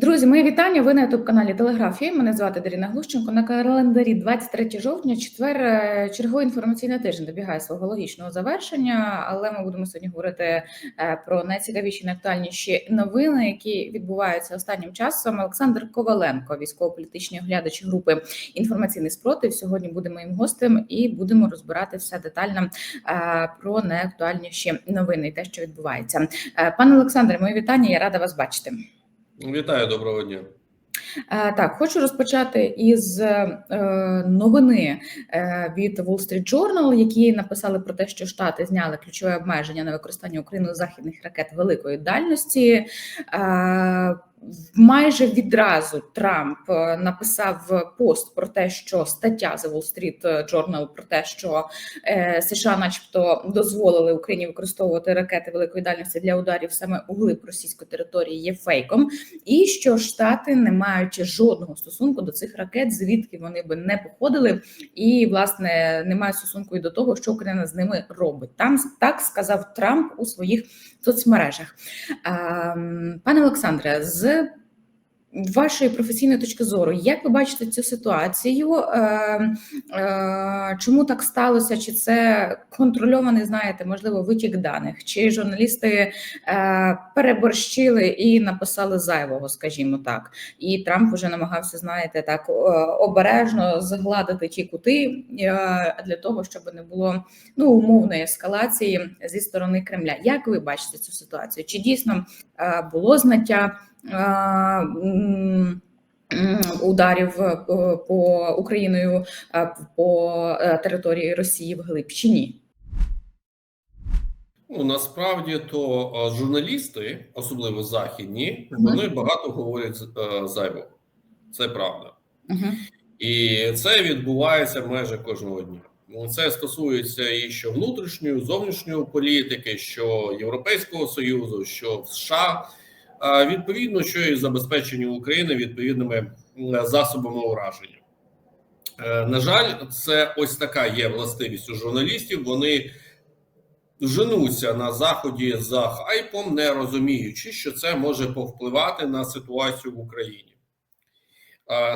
Друзі, мої вітання. Ви на youtube каналі Телеграфії. Мене звати Даріна Глущенко. На календарі 23 жовтня, четвер, е, черговий інформаційний тиждень добігає свого логічного завершення. Але ми будемо сьогодні говорити е, про найцікавіші, найактуальніші новини, які відбуваються останнім часом. Олександр Коваленко, військово-політичний оглядач групи інформаційний спротив. Сьогодні буде моїм гостем і будемо розбирати все детально е, про найактуальніші новини і те, що відбувається. Пане Олександре, мої вітання. Я рада вас бачити. Вітаю, доброго дня. Е, Так, хочу розпочати із е, новини е, від Wall Street Journal, які написали про те, що Штати зняли ключове обмеження на використання Україною західних ракет великої дальності. Майже відразу Трамп е, написав пост про те, що стаття The Wall Street Journal про те, що е, США, начебто, дозволили Україні використовувати ракети великої дальності для ударів саме у глиб російської території, є фейком, і що Штати, не маючи жодного стосунку до цих ракет, звідки вони би не походили, і власне не мають стосунку і до того, що Україна з ними робить. Там так сказав Трамп у своїх соцмережах. Ем, Пане Олександре, з вашої професійної точки зору, як ви бачите цю ситуацію? Е, е, чому так сталося? Чи це контрольований, знаєте, можливо, витік даних? Чи журналісти е, переборщили і написали зайвого, скажімо так? І Трамп вже намагався, знаєте, так е, обережно згладити ті кути е, для того, щоб не було ну умовної ескалації зі сторони Кремля. Як ви бачите цю ситуацію? Чи дійсно е, було знаття? Е, Ударів е, по Україною е, по території Росії вглиб чи ні? Ну насправді то журналісти, особливо західні, Мгм. вони багато говорять зайвого. Це правда, Угу. і це відбувається майже кожного дня. Ну, Це стосується і що внутрішньої, зовнішньої політики, що Європейського союзу, що в США, відповідно, що і забезпечення України відповідними засобами ураження. Е, На жаль, це ось така є властивість у журналістів. Вони женуться на заході за хайпом, не розуміючи, що це може повпливати на ситуацію в Україні.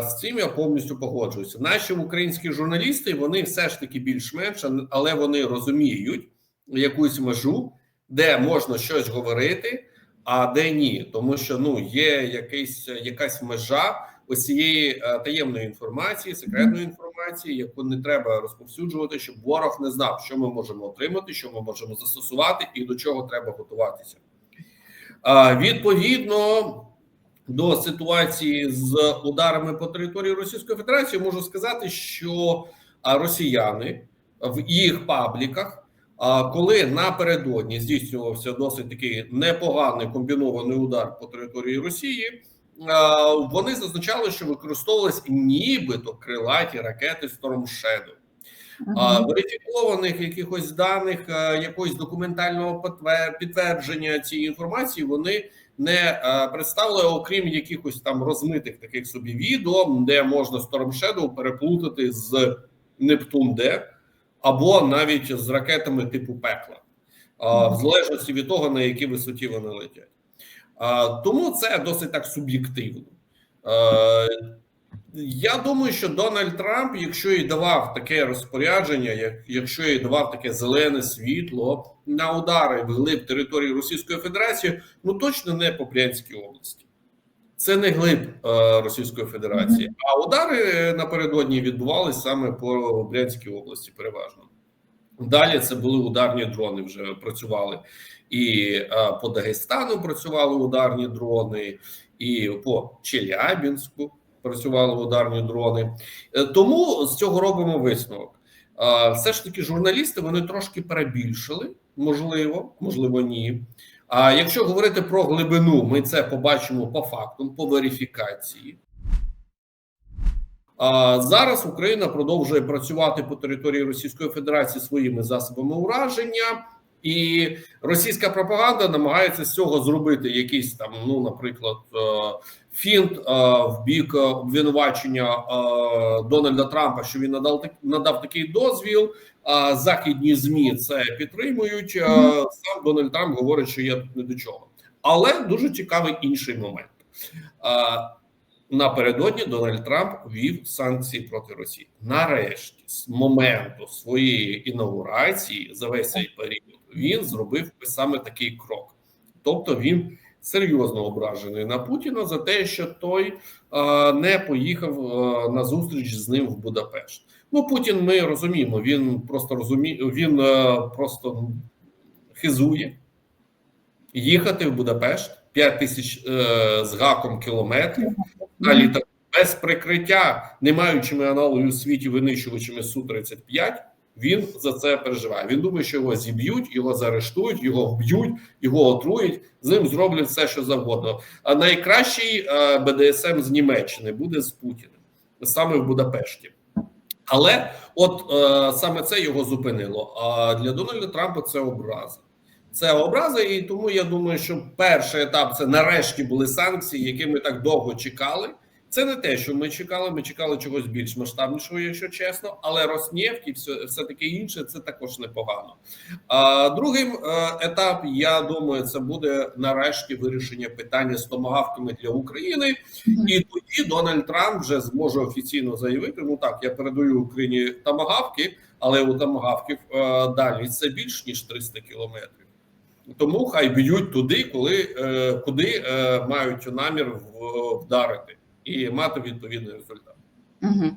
З цим я повністю погоджуюся. Наші українські журналісти вони все ж таки більш-менш, але вони розуміють якусь межу, де можна щось говорити, а де ні, тому що ну є якийсь якась межа ось цієї е, таємної інформації, секретної інформації, яку не треба розповсюджувати, щоб ворог не знав, що ми можемо отримати, що ми можемо застосувати, і до чого треба готуватися. А, Відповідно до ситуації з ударами по території Російської Федерації, можу сказати, що росіяни в їх пабліках, коли напередодні здійснювався досить такий непоганий комбінований удар по території Росії. Вони зазначали, що використовувалися нібито крилаті ракети Storm Shadow. А, верифікованих якихось даних, якогось документального підтвердження цієї інформації вони не представили, окрім якихось там розмитих таких собі відео, де можна Storm Shadow переплутати з Нептун Д або навіть з ракетами типу пекла, в залежності від того, на якій висоті вони летять. Тому це досить так суб'єктивно. Я думаю, що Дональд Трамп, якщо і давав таке розпорядження, якщо і давав таке зелене світло на удари в глиб території Російської Федерації, ну точно не по Брянській області. Це не глиб е, Російської Федерації, а удари напередодні відбувалися саме по Брянській області, переважно. Далі це були ударні дрони, вже працювали і е, по Дагестану працювали ударні дрони, і по Челябінську працювали ударні дрони. Е, Тому з цього робимо висновок. Все ж таки, журналісти вони трошки перебільшили, можливо, можливо, ні. А якщо говорити про глибину, ми це побачимо по фактам, по верифікації. А зараз Україна продовжує працювати по території Російської Федерації своїми засобами ураження, і російська пропаганда намагається з цього зробити якийсь там, ну, наприклад, е, фінт е, в бік обвинувачення е, Дональда Трампа, що він надав надав такий дозвіл. А західні змі це підтримують. Сам Дональд Трамп говорить, що я тут не до чого. Але дуже цікавий інший момент. Напередодні Дональд Трамп ввів санкції проти Росії. Нарешті, з моменту своєї інаугурації за весь цей період, він зробив саме такий крок. Тобто він серйозно ображений на Путіна за те, що той е, не поїхав е, на зустріч з ним в Будапешт. Ну Путін, ми розуміємо, він просто розуміє, він е, просто хизує їхати в Будапешт 5 тисяч е, з гаком кілометрів на літаку без прикриття, не маючими аналогів у світі винищувачами су 35 Він за це переживає. Він думає, що його зіб'ють, його заарештують, його вб'ють, його отрують. З ним зроблять все, що завгодно. А найкращий е, БДСМ з Німеччини буде з Путіним саме в Будапешті. Але от е, саме це його зупинило. А для Дональда Трампа це образа. Це образа, і тому я думаю, що перший етап це нарешті були санкції, які ми так довго чекали. Це не те, що ми чекали. Ми чекали чогось більш масштабнішого, якщо чесно. Але Роснефть і все, все таке інше, це також непогано. А другим е, етап, я думаю, це буде нарешті вирішення питання з томагавками для України. І тоді Дональд Трамп вже зможе офіційно заявити: ну так, я передаю Україні тамагавки, але у тамагавків е, дальність це більш ніж 300 кілометрів. Тому хай б'ють туди, коли е, куди мають намір вдарити і мати відповідний результат. Угу.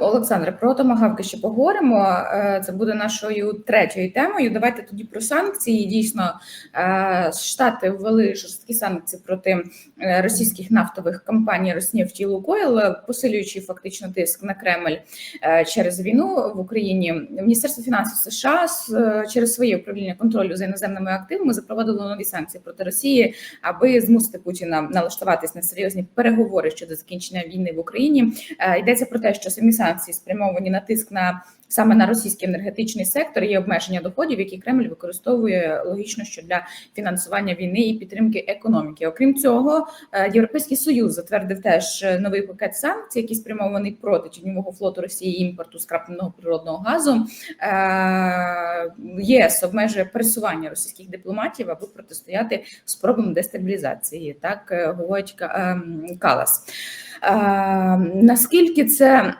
Олександре, про томагавки ще поговоримо. Е, Це буде нашою третьою темою. Давайте тоді про санкції. Дійсно, е, Штати ввели жорсткі санкції проти е, російських нафтових компаній «Роснефть» і «Лукойл», посилюючи фактично тиск на Кремль е, через війну в Україні. Міністерство фінансів США е, через своє управління контролю за іноземними активами запровадило нові санкції проти Росії, аби змусити Путіна налаштуватись на серйозні переговори щодо закінчення війни в Україні. Е, Йдеться про те, що самі санкції спрямовані на тиск на саме на російський енергетичний сектор і обмеження доходів, які Кремль використовує логічно, що для фінансування війни і підтримки економіки. Окрім цього, е, Європейський союз затвердив теж е, новий пакет санкцій, який спрямований проти тіньового флоту Росії імпорту скрапленого природного газу. Е, ЄС обмежує пересування російських дипломатів, аби протистояти спробам дестабілізації. Так говорить Калас. Наскільки це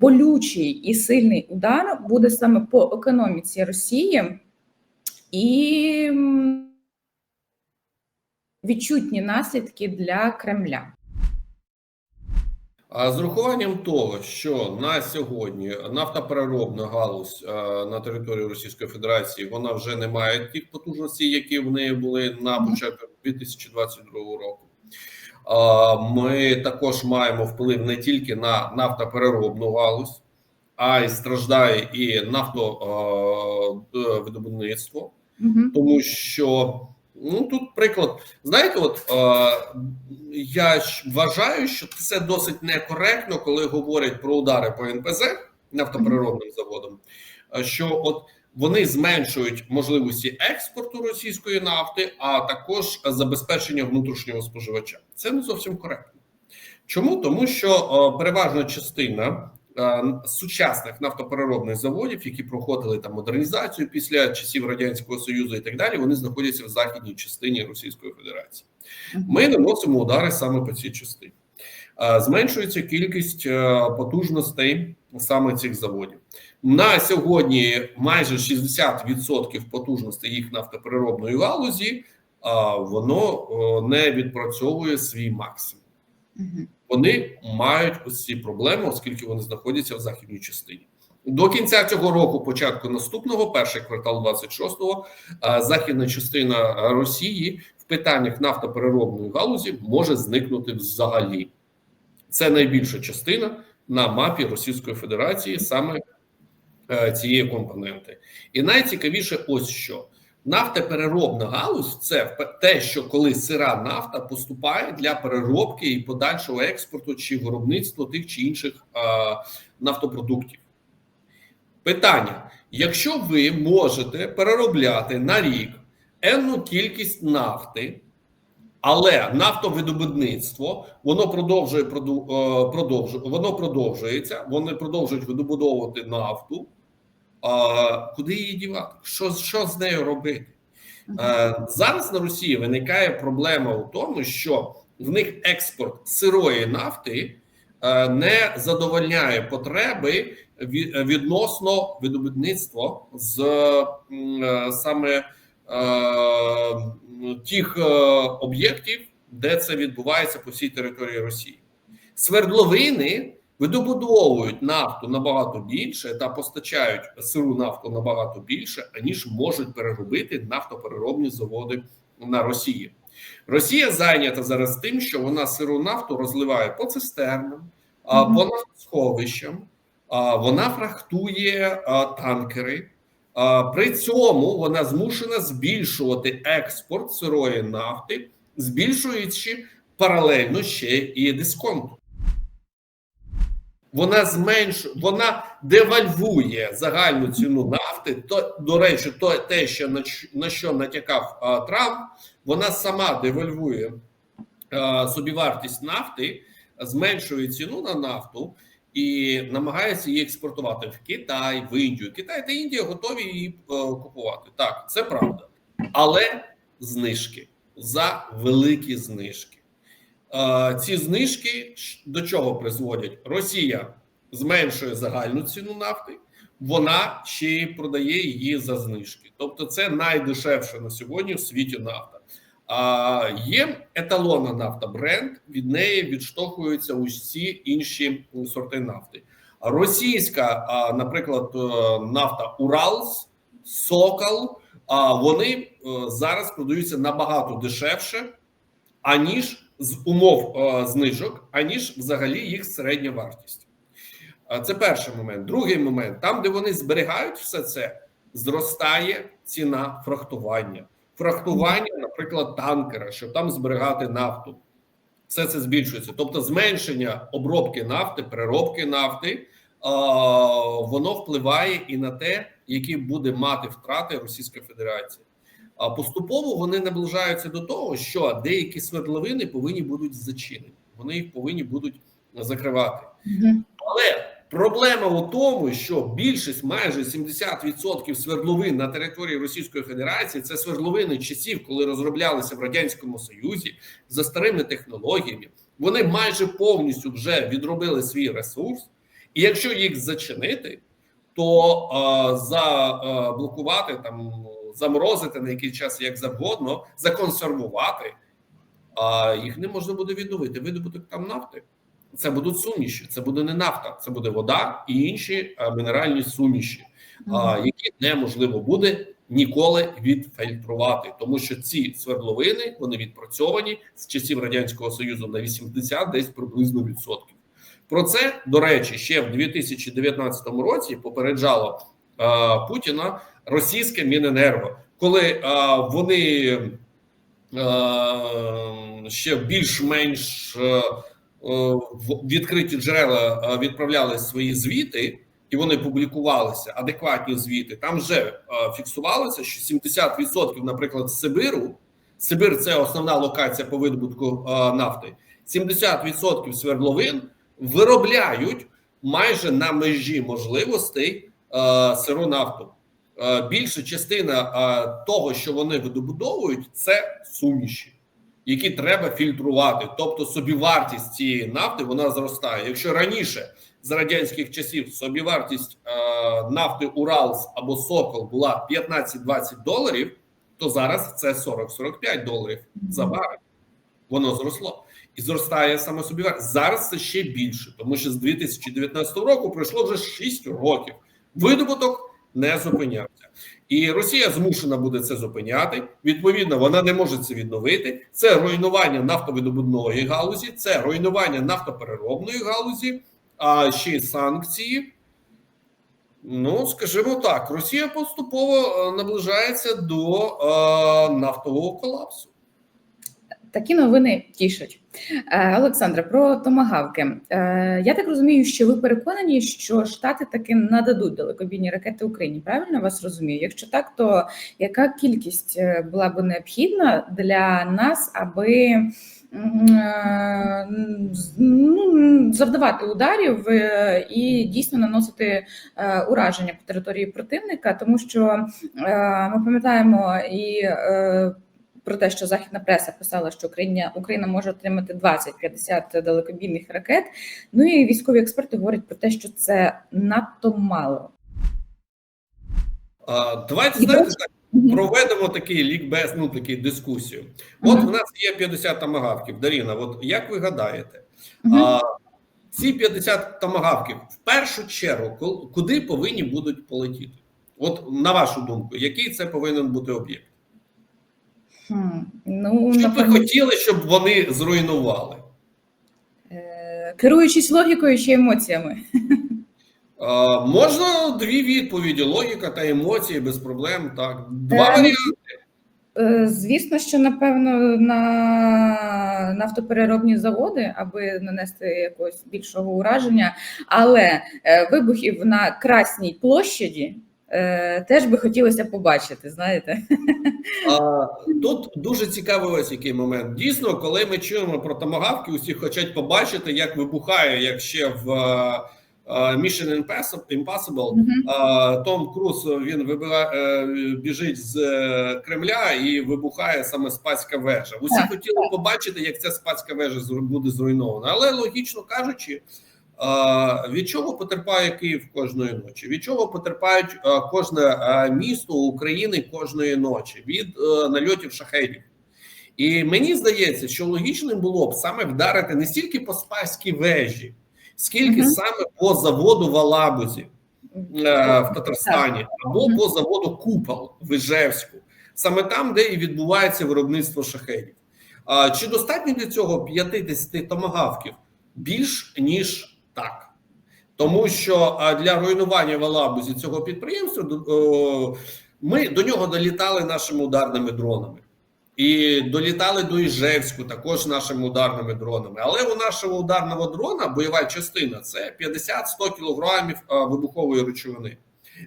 болючий і сильний удар буде саме по економіці Росії і відчутні наслідки для Кремля? А з урахуванням того, що на сьогодні нафтопереробна галузь е, на території Російської Федерації вона вже не має тих потужностей, які в неї були на початку 2022 року. А, Ми також маємо вплив не тільки на нафтопереробну галузь, а й страждає і нафтовидобувництво. Угу. тому що ну тут приклад, знаєте, от е, я вважаю, що це досить некоректно, коли говорять про удари по НПЗ нафтопереробним заводам, е, що от вони зменшують можливості експорту російської нафти, а також забезпечення внутрішнього споживача. Це не зовсім коректно. Чому? Тому що е, переважна частина сучасних нафтопереробних заводів, які проходили там модернізацію після часів радянського союзу і так далі, вони знаходяться в західній частині Російської Федерації. Ми наносимо удари саме по цій частині. Е, Зменшується кількість е, потужностей саме цих заводів. На сьогодні майже 60% потужностей їх нафтопереробної галузі воно е, не відпрацьовує свій максимум. Вони мають ось ці проблеми, оскільки вони знаходяться в західній частині. До кінця цього року, початку наступного, перший квартал 26-го, західна частина Росії в питаннях нафтопереробної галузі може зникнути взагалі. Це найбільша частина на мапі Російської Федерації саме е, цієї компоненти. І найцікавіше, ось що нафтопереробна галузь це те, що коли сира нафта поступає для переробки і подальшого експорту чи виробництва тих чи інших е, нафтопродуктів. Питання: якщо ви можете переробляти на рік енну кількість нафти, але нафтовидобудництво воно продовжує е, продовжує, воно продовжується, вони продовжують видобудовувати нафту. А куди її дівати? Що, що з нею робити? Е, зараз на Росії виникає проблема у тому, що в них експорт сирої нафти е, не задовольняє потреби відносно видобутництва з м, е, саме м, тих об'єктів, де це відбувається по всій території Росії. Свердловини видобудовують нафту набагато більше та постачають сиру нафту набагато більше, аніж можуть переробити нафтопереробні заводи на Росії. Росія зайнята зараз тим, що вона сиру нафту розливає по цистернам, а, Мгм. по нафтосховищам, вона фрахтує танкери. При цьому вона змушена збільшувати експорт сирої нафти, збільшуючи паралельно ще і дисконт. Вона зменш... вона девальвує загальну ціну нафти. То до речі, то те, що на, на що натякав а, Трамп, вона сама девальвує а, собівартість нафти, зменшує ціну на нафту і намагається її експортувати в Китай, в Індію. Китай та Індія готові її е, купувати. Так, це правда, але знижки за великі знижки. Ці знижки до чого призводять? Росія зменшує загальну ціну нафти, вона ще й продає її за знижки. Тобто, це найдешевше на сьогодні в світі нафта. А є еталонна нафта бренд, від неї відштовхуються усі інші сорти нафти. Російська, наприклад, е, нафта Уралс, Сокол, вони е, зараз продаються набагато дешевше, аніж з умов е, знижок, аніж взагалі їх середня вартість. Це перший момент. Другий момент: там, де вони зберігають все це, зростає ціна фрахтування. Фрахтування, наприклад, танкера, щоб там зберігати нафту. Все це збільшується. Тобто, зменшення обробки нафти, переробки нафти, воно впливає і на те, які буде мати втрати Російська Федерація. А поступово вони наближаються до того, що деякі свердловини повинні будуть зачинені. Вони їх повинні будуть закривати. Але проблема у тому, що більшість, майже 70% свердловин на території Російської Федерації це свердловини часів, коли розроблялися в радянському Союзі за старими технологіями. Вони майже повністю вже відробили свій ресурс, і якщо їх зачинити, то е, заблокувати там, заморозити на який час як завгодно, законсервувати, а їх не можна буде відновити. Видобуток там нафти. Це будуть суміші, це буде не нафта, це буде вода і інші е, мінеральні суміші, а, які неможливо буде ніколи відфільтрувати, тому що ці свердловини вони відпрацьовані з часів радянського союзу на 80 десь приблизно відсотків. Про це до речі, ще в 2019 році попереджало е, Путіна російське Міненерго, коли е, вони е, ще більш-менш в відкриті джерела відправляли свої звіти, і вони публікувалися адекватні звіти. Там вже е, фіксувалося, що 70%, наприклад, Сибиру, Сибир це основна локація по видобутку е, нафти. 70% свердловин виробляють майже на межі можливостей е, сиру нафту. Е, більша частина е, того, що вони видобудовують, це суміші, які треба фільтрувати. Тобто собівартість цієї нафти вона зростає. Якщо раніше за радянських часів собівартість е, нафти Уралс або Сокол була 15-20 доларів, то зараз це 40-45 доларів за барель. Воно зросло. І зростає саме собівартість. Зараз це ще більше, тому що з 2019 року пройшло вже 6 років. Видобуток не зупинявся, і Росія змушена буде це зупиняти. Відповідно, вона не може це відновити. Це руйнування нафтовидобудної галузі, це руйнування нафтопереробної галузі, а ще й санкції. Ну, скажімо так, Росія поступово е, наближається до е, нафтового колапсу. Такі новини тішать. Е, Олександра, про томагавки. Е, Я так розумію, що ви переконані, що Штати таки нададуть далекобійні ракети Україні. Правильно вас розумію? Якщо так, то яка кількість е, була б необхідна для нас, аби ну, завдавати ударів і дійсно наносити ураження по території противника, тому що ми пам'ятаємо і. Про те, що західна преса писала, що Україна Україна може отримати 20-50 далекобійних ракет. Ну і військові експерти говорять про те, що це надто мало. А, Давайте знаєте так. Проведемо такий лікбез, ну такі дискусію. От в нас є 50 тамагавків. Даріна, от як ви гадаєте, а, ці 50 тамагавків в першу чергу куди повинні будуть полетіти? От на вашу думку, який це повинен бути об'єкт? Хм. Ну, Що б ви хотіли, щоб вони зруйнували? е, керуючись логікою чи емоціями. А, можна дві відповіді: логіка та емоції без проблем. Так, два Е, варіанти. Е, Звісно, що напевно на нафтопереробні заводи, аби нанести якогось більшого ураження, але е, вибухів на Красній площаді теж би хотілося побачити. Знаєте, А, тут дуже цікавий ось який момент. Дійсно, коли ми чуємо про томагавки, усі хочуть побачити, як вибухає, як ще в е, е, Mission Impossible, Мгм. а, Том Круз він вибира, е, біжить з е, Кремля і вибухає саме спадська вежа. Усі Так, хотіли побачити, як ця спадська вежа буде зруйнована, але логічно кажучи. Від чого потерпає Київ кожної ночі? Від чого потерпають кожне місто України кожної ночі? Від е, нальотів шахедів. І мені здається, що логічним було б саме вдарити не стільки по спаській вежі, скільки Мгм. саме по заводу в Алабузі е, в Татарстані або по заводу Купол в Іжевську, саме там, де і відбувається виробництво шахедів. Чи достатньо для цього 50 томагавків? Більш ніж так. Тому що для руйнування в цього підприємства ми до нього долітали нашими ударними дронами. І долітали до Іжевську також нашими ударними дронами. Але у нашого ударного дрона бойова частина це 50-100 кілограмів вибухової речовини.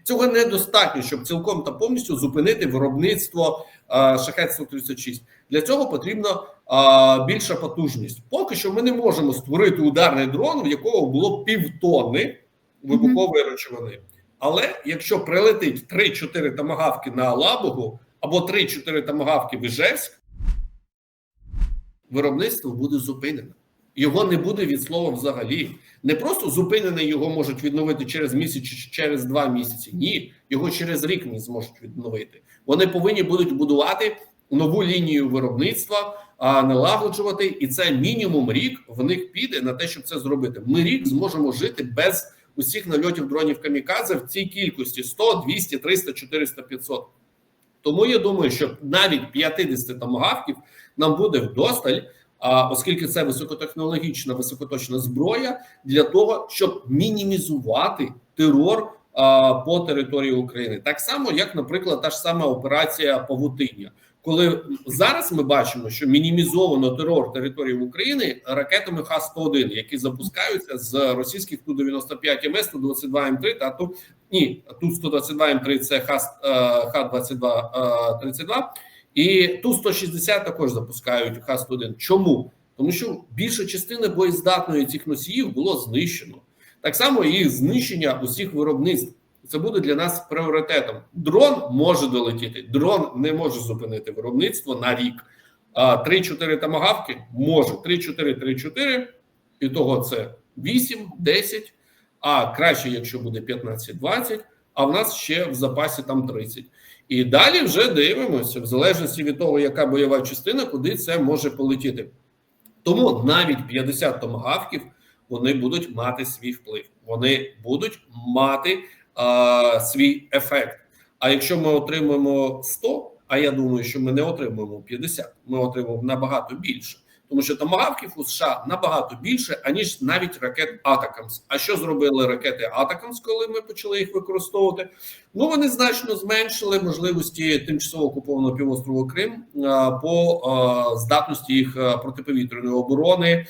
Цього недостатньо, щоб цілком та повністю зупинити виробництво шахет 136 Для цього потрібна більша потужність. Поки що ми не можемо створити ударний дрон, в якого було півтонни вибухової речовини. Але якщо прилетить 3-4 тамагавки на Алабугу або 3-4 тамагавки в Іжевськ, виробництво буде зупинено. Його не буде від слова взагалі. Не просто зупинене його можуть відновити через місяць чи через два місяці. Ні, його через рік не зможуть відновити. Вони повинні будуть будувати нову лінію виробництва, а налагоджувати, і це мінімум рік в них піде на те, щоб це зробити. Ми рік зможемо жити без усіх нальотів дронів камікадзе в цій кількості: 100, 200, 300, 400, 500. Тому я думаю, що навіть 50 томагавків нам буде вдосталь, оскільки це високотехнологічна, високоточна зброя, для того, щоб мінімізувати терор по території України, так само, як, наприклад, та ж сама операція Павутиння. Коли зараз ми бачимо, що мінімізовано терор території України ракетами Х-101, які запускаються з російських Ту-95 МС, Ту-22 М3 та ту ні, Ту-122 М3 це Х-22-32, і Ту-160 також запускають Х-101. Чому? Тому що більша частина боєздатної цих носіїв було знищено. Так само і знищення усіх виробництв. Це буде для нас пріоритетом. Дрон може долетіти, дрон не може зупинити виробництво на рік. А 3-4 тамагавки може 3-4, 3-4, і того це 8, 10, а краще, якщо буде 15-20, а в нас ще в запасі там 30. І далі вже дивимося, в залежності від того, яка бойова частина, куди це може полетіти. Тому навіть 50 томагавків вони будуть мати свій вплив, вони будуть мати а, свій ефект. А якщо ми отримаємо 100, а я думаю, що ми не отримаємо 50, ми отримаємо набагато більше. Тому що томагавків у США набагато більше, аніж навіть ракет Атакамс. А що зробили ракети Атакамс, коли ми почали їх використовувати? Ну вони значно зменшили можливості тимчасово окупованого півострову Крим по здатності їх протиповітряної оборони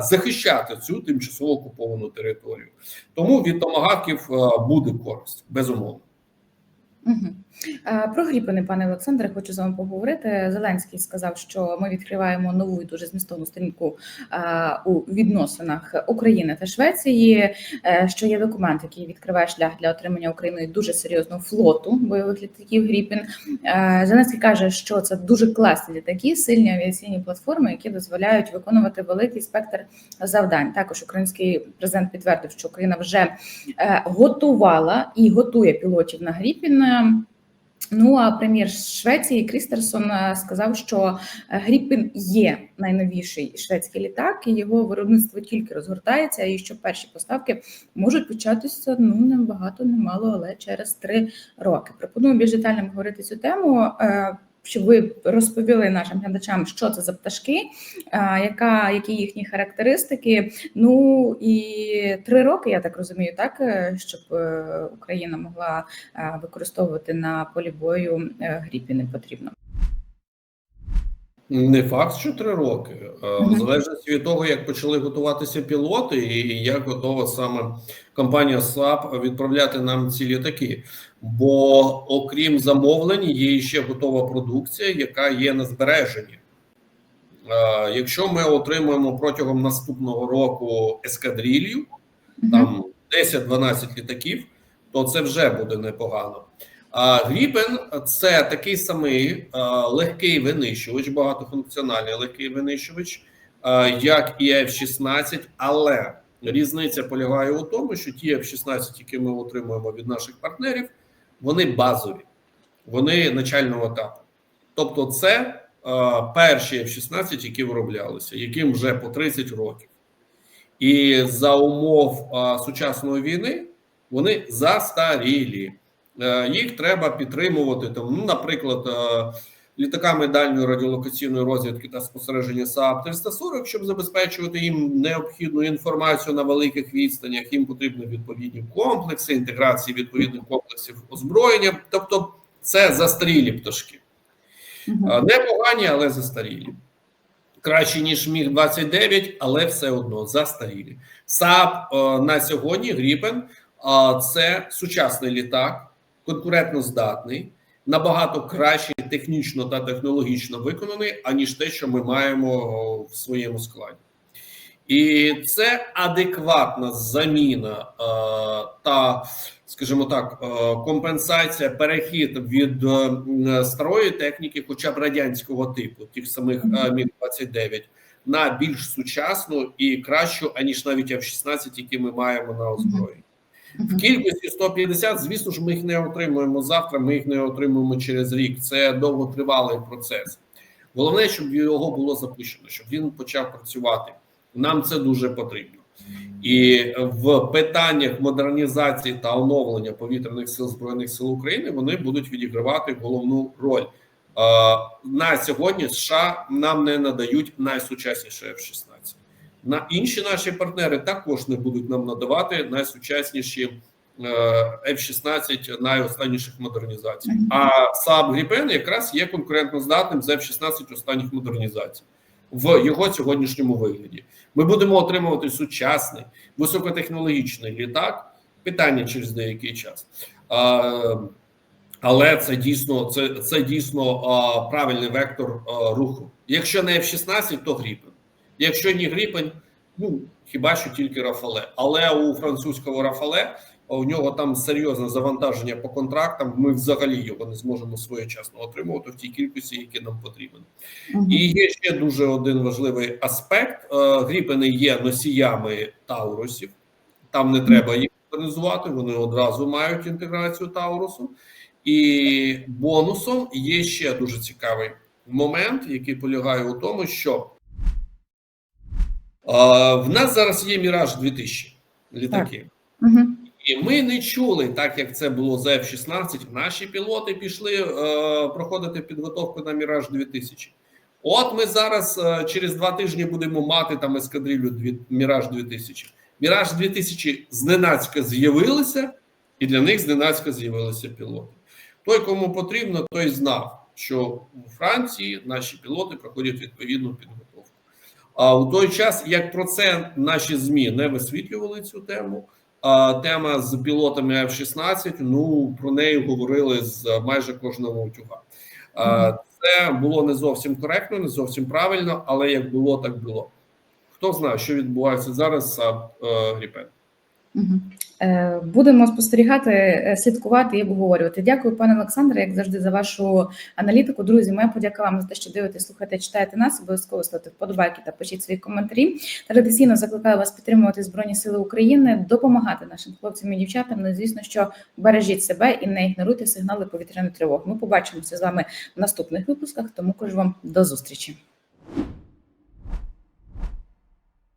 захищати цю тимчасово окуповану територію. Тому від томагавків буде користь безумовно. Мгм. Е, Про Гріпини, пане Олександре, хочу з вами поговорити. Зеленський сказав, що ми відкриваємо нову і дуже змістовну сторінку е, у відносинах України та Швеції. е, Що є документ, який відкриває шлях для отримання Україною дуже серйозного флоту бойових літаків Гріпін. Зеленський каже, що це дуже класні літаки, сильні авіаційні платформи, які дозволяють виконувати великий спектр завдань. Також український президент підтвердив, що Україна вже готувала і готує пілотів на Гріпін. Ну а прем'єр Швеції Крістерсон е, сказав, що Гріппін є найновіший шведський літак, і його виробництво тільки розгортається, і що перші поставки можуть початися ну не багато, не але через три роки. Пропоную більш детально говорити цю тему. Щоб ви розповіли нашим глядачам, що це за пташки, яка які їхні характеристики. Ну і три роки, я так розумію, так е, щоб е, Україна могла е, використовувати на полі бою гріпі не потрібно. Не факт, що три роки. Е, В залежності від того, як почали готуватися пілоти, і як готова саме компанія САП відправляти нам ці літаки. Бо окрім замовлень, є ще готова продукція, яка є на збереженні. Е, Якщо ми отримаємо протягом наступного року ескадрилью, там 10-12 літаків, то це вже буде непогано. А Гріпен це такий самий легкий винищувач, багатофункціональний легкий винищувач, як і F-16, але різниця полягає у тому, що ті F-16, які ми отримуємо від наших партнерів, вони базові, вони начального етапу. Тобто, це перші F-16, які вироблялися, яким вже по 30 років. І за умов сучасної війни вони застарілі. Е, Їх треба підтримувати там, ну, наприклад, е, літаками дальньої радіолокаційної розвідки та спостереження САП 340 щоб забезпечувати їм необхідну інформацію на великих відстанях. Їм потрібні відповідні комплекси, інтеграції відповідних комплексів озброєння. Тобто, це застарілі пташки. Е, Непогані, але застарілі. Краще, ніж Міг 29, але все одно застарілі. САП на сьогодні Гріпен це сучасний літак, конкурентно здатний, набагато краще технічно та технологічно виконаний, аніж те, що ми маємо в своєму складі. І це адекватна заміна е, та, скажімо так, е, компенсація, перехід від е, старої техніки, хоча б радянського типу, тих самих міг 29 на більш сучасну і кращу, аніж навіть F-16, які ми маємо на озброєнні. В кількості 150, звісно ж, ми їх не отримуємо завтра. Ми їх не отримуємо через рік. Це довготривалий процес. Головне, щоб його було запущено, щоб він почав працювати. Нам це дуже потрібно. І в питаннях модернізації та оновлення повітряних сил збройних сил України вони будуть відігравати головну роль. Е, На сьогодні США нам не надають найсучасніше F-16. На інші наші партнери також не будуть нам надавати найсучасніші е, F-16 найостанніших модернізацій. А Saab Gripen якраз є конкурентно здатним з F-16 останніх модернізацій в його сьогоднішньому вигляді. Ми будемо отримувати сучасний високотехнологічний літак. Питання через деякий час. А, але це дійсно це, це дійсно а, правильний вектор а, руху. Якщо не F-16, то Гріпен. Якщо не Гріпен, ну хіба що тільки Рафале. Але у французького Рафале у нього там серйозне завантаження по контрактам. Ми взагалі його не зможемо своєчасно отримувати в тій кількості, які нам потрібні. Мгм. І є ще дуже один важливий аспект: Е, гріпени є носіями таурусів. Там не треба їх організувати, вони одразу мають інтеграцію таурусу. І бонусом є ще дуже цікавий момент, який полягає у тому, що в нас зараз є Міраж 2000 літаки. Мгм. І ми не чули, так як це було за F-16, наші пілоти пішли е, проходити підготовку на Міраж 2000. От ми зараз е, через два тижні будемо мати там ескадрилю Міраж 2000. Міраж 2000 зненацька з'явилися, і для них зненацька з'явилися пілоти. Той, кому потрібно, той знав, що у Франції наші пілоти проходять відповідну підготовку. А у той час, як про це наші ЗМІ не висвітлювали цю тему, А, Тема з пілотами F-16, ну про неї говорили з майже кожного утюга. Це було не зовсім коректно, не зовсім правильно, але як було, так було. Хто знає, що відбувається зараз з е, Гріпен. Е, Будемо спостерігати, е, слідкувати і обговорювати. Дякую, пане Олександре, як завжди, за вашу аналітику. Друзі, моя подяка вам за те, що дивитесь, слухаєте, читаєте нас. Обов'язково ставте вподобайки та пишіть свої коментарі. Традиційно закликаю вас підтримувати Збройні Сили України, допомагати нашим хлопцям і дівчатам. Ну, звісно, що бережіть себе і не ігноруйте сигнали повітряної тривоги. Ми побачимося з вами в наступних випусках. Тому кажу вам до зустрічі.